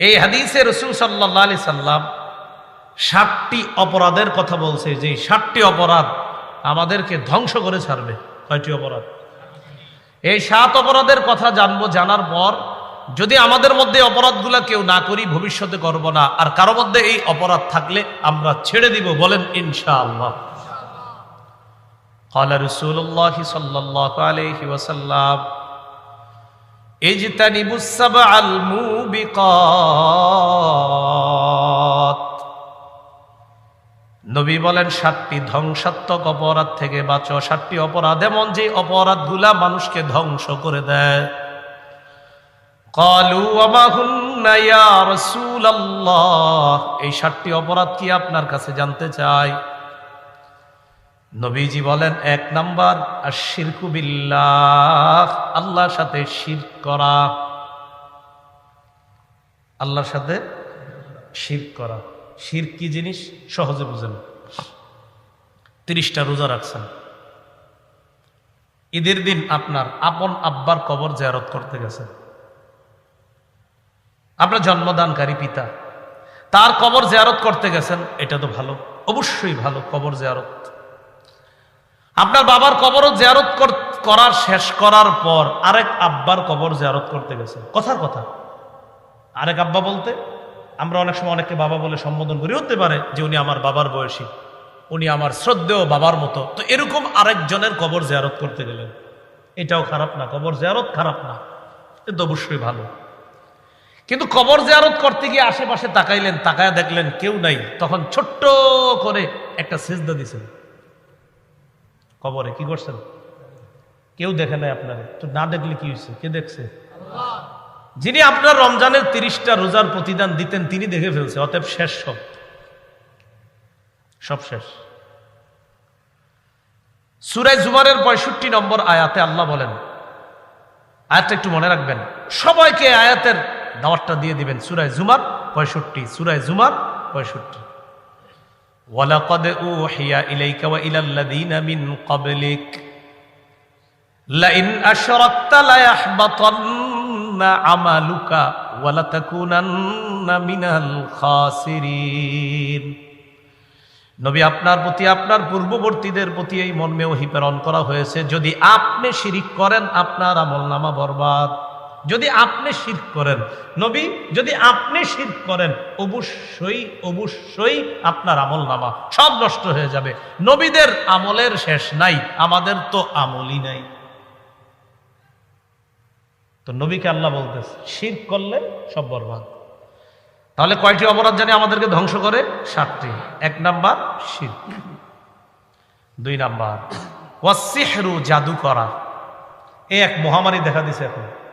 এই হাদিসে রসুল সাল্লাহ আলি সাল্লাম ষাটটি অপরাধের কথা বলছে যে এই ষাটটি অপরাধ আমাদেরকে ধ্বংস করে ছাড়বে কয়টি অপরাধ এই সাত অপরাধের কথা জানবো জানার পর যদি আমাদের মধ্যে এই অপরাধগুলা কেউ না করি ভবিষ্যতে করব না আর কারো মধ্যে এই অপরাধ থাকলে আমরা ছেড়ে দিব বলেন ইনশাআল্লাহ قال رسول الله صلى الله عليه وسلم আল নবী বলেন, সাতটি ধ্বংসাত্মক অপরাধ থেকে বাঁচো। সাতটি অপরাধ এমন যে অপরাধগুলা মানুষকে ধ্বংস করে দেয়। কলু এই সাতটি অপরাধ কি আপনার কাছে জানতে চায় নবীজি বলেন, এক নাম্বার আর শিরকু বিল্লাহ, আল্লাহর সাথে শির করা। আল্লাহর সাথে শির করা। শির কি জিনিস? সহজে বুঝেন। তিরিশটা রোজা রাখছেন। ঈদের দিন আপনার আপন আব্বার কবর জেয়ারত করতে গেছেন। আপনার জন্মদানকারী পিতা তার কবর জেয়ারত করতে গেছেন, এটা তো ভালো। অবশ্যই ভালো কবর জেয়ারত। আপনার বাবার কবরও জেয়ারত করার, শেষ করার পর আরেক আব্বার কবর জেয়ারত করতে গেছে। কথার কথা। আরেক আব্বা বলতে, আমরা অনেক সময় অনেককে বাবা বলে সম্বোধন করি, হতে পারে যে উনি আমার বাবার বয়সী, উনি আমার শ্রদ্ধেয় বাবার মতো। তো এরকম আরেকজনের কবর জেয়ারত করতে গেলেন। এটাও খারাপ না, কবর জেয়ারত খারাপ না। এ তো অবশ্যই ভালো। কিন্তু কবর জেয়ারত করতে গিয়ে আশেপাশে তাকাইলেন, তাকায় দেখলেন কেউ নাই। তখন ছোট্ট করে একটা সেজদা দিছেন। কবরে, কি করছেন? কেউ দেখে নাই আপনারে। তো না দেখলে কি হয়েছে কে দেখছে? যিনি আপনার রমজানের তিরিশটা রোজার প্রতিদান দিতেন, তিনি দেখে ফেলছে, অতএব শেষ সব। সব শেষ। সুরাই জুমারের পঁয়ষট্টি নম্বর আয়াতে আল্লাহ বলেন, আয়াতটা একটু মনে রাখবেন, সবাইকে আয়াতের দাওয়াতটা দিয়ে দিবেন সুরায় জুমার পঁয়ষট্টি সুরায় জুমার পঁয়ষট্টি। ولقد أوحي إليك وإلى الذين من قبلك لئن أشركت ليحبطن عملك ولتكونن من الخاسرين নবী আপনার প্রতি আপনার পূর্ববর্তীদের প্রতি এই মর্মে ওহি প্রেরণ করা হয়েছে যদি আপনি শিরিক করেন আপনার আমল নামা বরবাদ যদি আপনি শির করেন, নবী, যদি আপনি শির করেন, অবশ্যই অবশ্যই আপনার আমল নামা সব নষ্ট হয়ে যাবে। নবীদের আমলের শেষ নাই, আমাদের তো আমলই নাই। তো নবীকে আল্লাহ বলতেছে, শির করলে সব বরবাদ। তাহলে কয়টি অপরাধ জানি আমাদেরকে ধ্বংস করে? সাতটি। এক নাম্বার, শির। দুই নাম্বার ওয়াসিহরু জাদু করা। এই এক মহামারী দেখা দিছে এখন।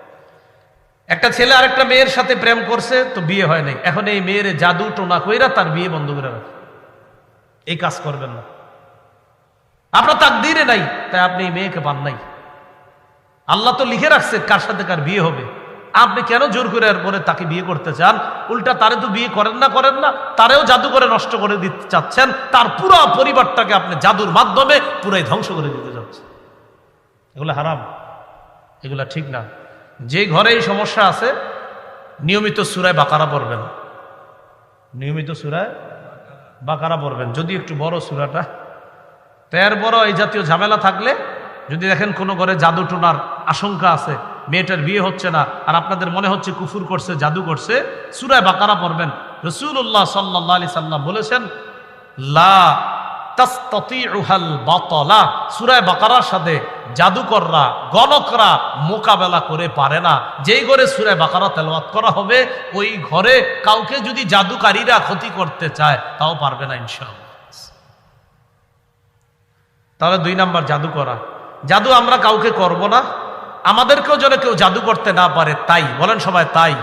একটা ছেলে আরেকটা মেয়ের সাথে প্রেম করছে, তো বিয়ে হয় নাই। এখন এই মেয়ের জাদু টোনা কইরা তার বিয়ে বন্ধ করে রাখে। এই কাজ করবেন না। আপনার তাক দিনে নাই, তাই আপনি এই মেয়েকে পান নাই। আল্লাহ তো লিখে রাখছে কার সাথে কার বিয়ে হবে। আপনি কেন জোর করে পরে তাকে বিয়ে করতে চান? উল্টা তারে তো বিয়ে করেন না করেন না, তারেও জাদু করে নষ্ট করে দিতে চাচ্ছেন, তার পুরো পরিবারটাকে আপনি জাদুর মাধ্যমে পুরাই ধ্বংস করে দিতে যাচ্ছেন এগুলো হারাম, এগুলা ঠিক না। যে ঘরে এই সমস্যা আছে, নিয়মিত সুরায় বাকারা পড়বেন। নিয়মিত সুরায় বাকারা পড়বেন। যদি একটু বড় সুরাটা। তো এর বড় এই জাতীয় ঝামেলা থাকলে, যদি দেখেন কোনো ঘরে জাদু টোনার আশঙ্কা আছে, মেয়েটার বিয়ে হচ্ছে না, আর আপনাদের মনে হচ্ছে কুফুর করছে, জাদু করছে, সুরায় বাকারা পড়বেন। রসুল্লাহ সাল্লাহ আলি সাল্লাম বলেছেন, লা বাকারার সাথে জাদুকররা, গণকরা মোকাবেলা করে পারে না। যেই ঘরে করা হবে, ওই ঘরে কাউকে যদি জাদুকারীরা ক্ষতি করতে চায়, তাও পারবে না তাহলে দুই নাম্বার জাদু করা জাদু আমরা কাউকে করব না, আমাদেরকেও যেন কেউ জাদু করতে না পারে, তাই। বলেন সবাই তাই।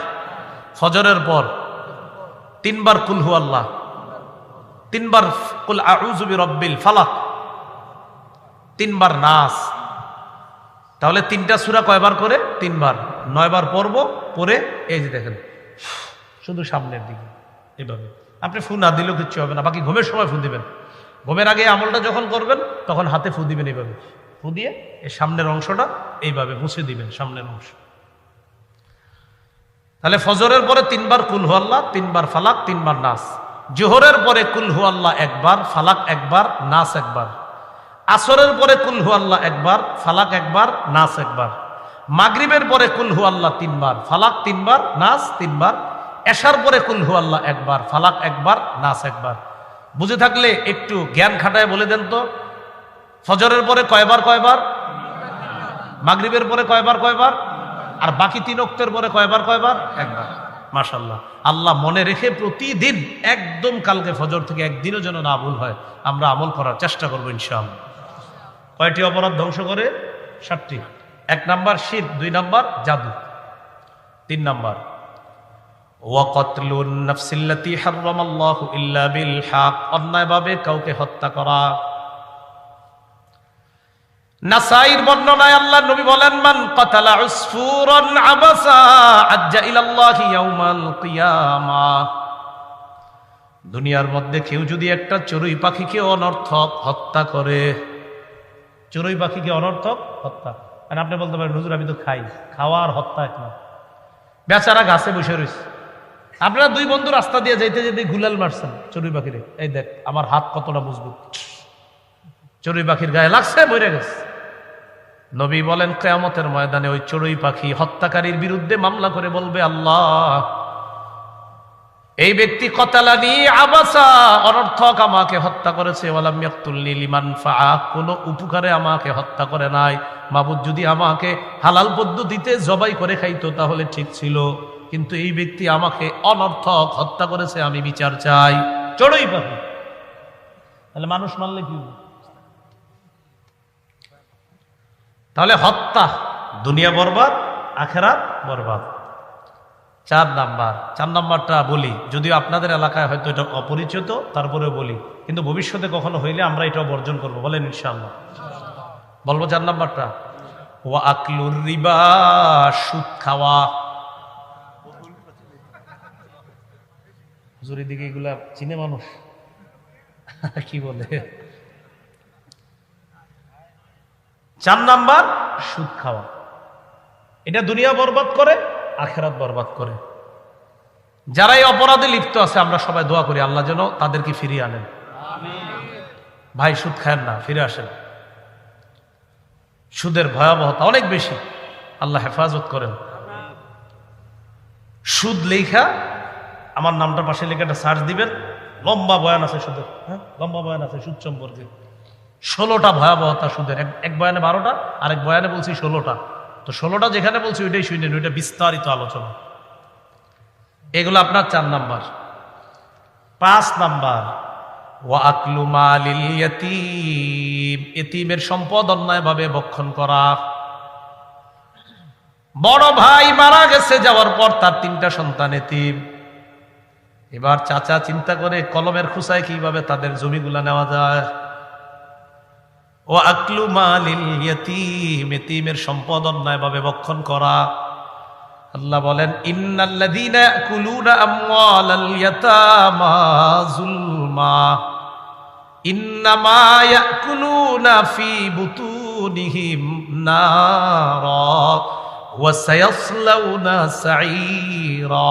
ফজরের পর তিনবার কুলহু আল্লাহ তিনবার কুল আউজুবি রব্বিল ফালাক। তিনবার নাস। তাহলে তিনটা সুরা কয়বার করে? তিনবার। নয়বার পর্ব পরে এই যে দেখেন, শুধু সামনের দিকে, এভাবে। আপনি ফু না দিলেও কিচ্ছু হবে না, বাকি ঘুমের সময় ফু দিবেন। ঘুমের আগে আমলটা যখন করবেন, তখন হাতে ফু দিবেন এইভাবে ফু দিয়ে এই সামনের অংশটা এইভাবে মুছে দিবেন, সামনের অংশ। তাহলে ফজরের পরে তিনবার কুল হু আল্লাহ তিনবার ফালাক, তিনবার নাস। জোহরের পরে কুল হু আল্লাহ একবার, ফালাক একবার, নাস একবার। আসরের পরে কুল হু আল্লাহ একবার, ফালাক একবার, নাস একবার। মাগরিবের পরে কুলহু আল্লাহ তিনবার, ফালাক তিনবার, নাস তিনবার। এশার পরে কুলহু আল্লাহ একবার, ফালাক একবার, নাস একবার। বুঝে থাকলে একটু জ্ঞান খাটায় বলে দেন তো। ফজরের পরে কয়বার কয়বার? মাগরিবের পরে কয়বার কয়বার? আর বাকি তিন অক্তের পরে কয়বার কয়বার? একবার। মাশাল্লাহ আল্লাহ মনে রেখে প্রতিদিন একদম কালকে ফজর থেকে একদিনও যেন না ভুল হয়, আমরা আমল করার চেষ্টা করব ইনশাআল্লাহ। কয়টি অপরাধ ধ্বংস করে? সাতটি। এক নাম্বার শীত দুই নাম্বার জাদু। তিন নাম্বার অন্যায়ভাবে কাউকে হত্যা করা নাসাইর বর্ণনায় আল্লাহ নবী বলেন, মান কাতালা উসফুরান আবাসা আজ্জা ইলাল্লাহি ইয়াউমাল কিয়ামা। দুনিয়ার মধ্যে কেউ যদি একটা চড়ুই পাখিকে অনর্থক হত্যা করে, চড়ুই পাখিকে অনর্থক হত্যা। আর আপনি বলতে পারেন, হুজুর, আমি তো খাই। খাওয়া আর হত্যা এক না। বেচারা গাছে বসে রয়েছে। আপনারা দুই বন্ধু রাস্তা দিয়ে যাইতে যেতে গুলাল মারছেন চড়ুই পাখিরে। এই দেখ, আমার হাত কতটা মজবুত। চড়ুই পাখির গায়ে লাগছে, মরে গেছে। নবী বলেন, কেয়ামতের ময়দানে ওই চড়ুই পাখি হত্যাকারীর বিরুদ্ধে মামলা করে বলবে, আল্লাহ, এই ব্যক্তি কতালানি আবাসা, অনর্থক আমাকে হত্যা করেছে কোনো উপকারে আমাকে হত্যা করে নাই। মাবুদ যদি আমাকে হালাল পদ্ধতিতে জবাই করে খাইতো, তাহলে ঠিক ছিল। কিন্তু এই ব্যক্তি আমাকে অনর্থক হত্যা করেছে, আমি বিচার চাই। চড়ুই পাখি। তাহলে মানুষ মানলে কি হবে? তাহলে হত্যা, দুনিয়া বরবাদ, আখেরাত বরবাদ। চার নাম্বার, চার নাম্বারটা বলি, যদিও আপনাদের এলাকায় হয়তো এটা অপরিচিত, তারপরেও বলি, কিন্তু ভবিষ্যতে কখনো হইলে আমরা এটা বর্জন করব, বলেন ইনশাআল্লাহ। বলব চার নাম্বারটা ও আকলুর রিবা, সুদ খাওয়া। হুজুরের দিকে এগুলা চিনে মানুষ? কি বলে? চার নাম্বার, সুদ খাওয়া। এটা দুনিয়া বরবাদ করে, আখেরাত বরবাদ করে। যারা এই অপরাধে লিপ্ত আছে, আমরা সবাই দোয়া করি, আল্লাহ যেন তাদেরকে ফিরিয়ে আনেন। ভাই, সুদ খায়েন না, ফিরে আসেন। সুদের ভয়াবহতা অনেক বেশি। আল্লাহ হেফাজত করেন। সুদ লেখা আমার নামটা পাশে লেখাটা সার্চ দিবেন। লম্বা বয়ান আছে সুদের হ্যাঁ? লম্বা বয়ান আছে সুদ সম্পর্কে। ষোলোটা ভয়াবহতা সুদের। এক- বয়ানে বারোটা আর এক বয়ানে বলছি ষোলোটা। তো ষোলোটা যেখানে বলছি ওইটাই শুনেন ওইটা বিস্তারিত আলোচনা। এগুলো আপনার চার নাম্বার। পাঁচ নাম্বার এতিমের সম্পদ অন্যায়ভাবে বক্ষণ করা। বড় ভাই মারা গেছে, যাওয়ার পর তার তিনটা সন্তান এতিম। এবার চাচা চিন্তা করে কলমের খুসায় কীভাবে তাদের জমিগুলা নেওয়া যায়? ও আকলু মালিল ইয়াতীম, এতিমের সম্পদ অন্যায়ভাবে বক্ষণ করা। আল্লাহ বলেন, ইন্নাল্লাযীনা ইয়াকুলুনা আমওয়ালাল ইয়াতামা যুলমা। ইন্নামা ইয়াকুলুনা ফি বুতুনিহিম নারা। ওয়া সায়াসলাউনা সাঈরা।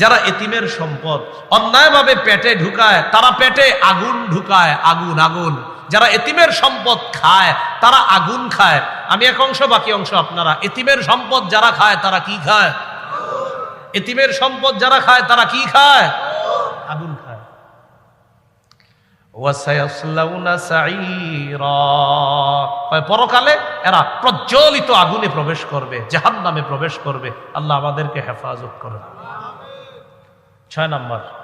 যারা এতিমের সম্পদ, অন্যায়ভাবে পেটে ঢুকায়, তারা পেটে আগুন ঢুকায়, আগুন আগুন। যারা এতিমের সম্পদ খায়, তারা আগুন খায়। আমি এক অংশ, বাকি অংশ আপনারা। এতিমের সম্পদ যারা খায়, তারা কি খায়? এতিমের সম্পদ যারা খায়, তারা কি খায়? আগুন খায়। পরকালে এরা প্রজ্বলিত আগুনে প্রবেশ করবে, জাহান্নামে প্রবেশ করবে। আল্লাহ আমাদেরকে হেফাজত করে ছয় নাম্বার।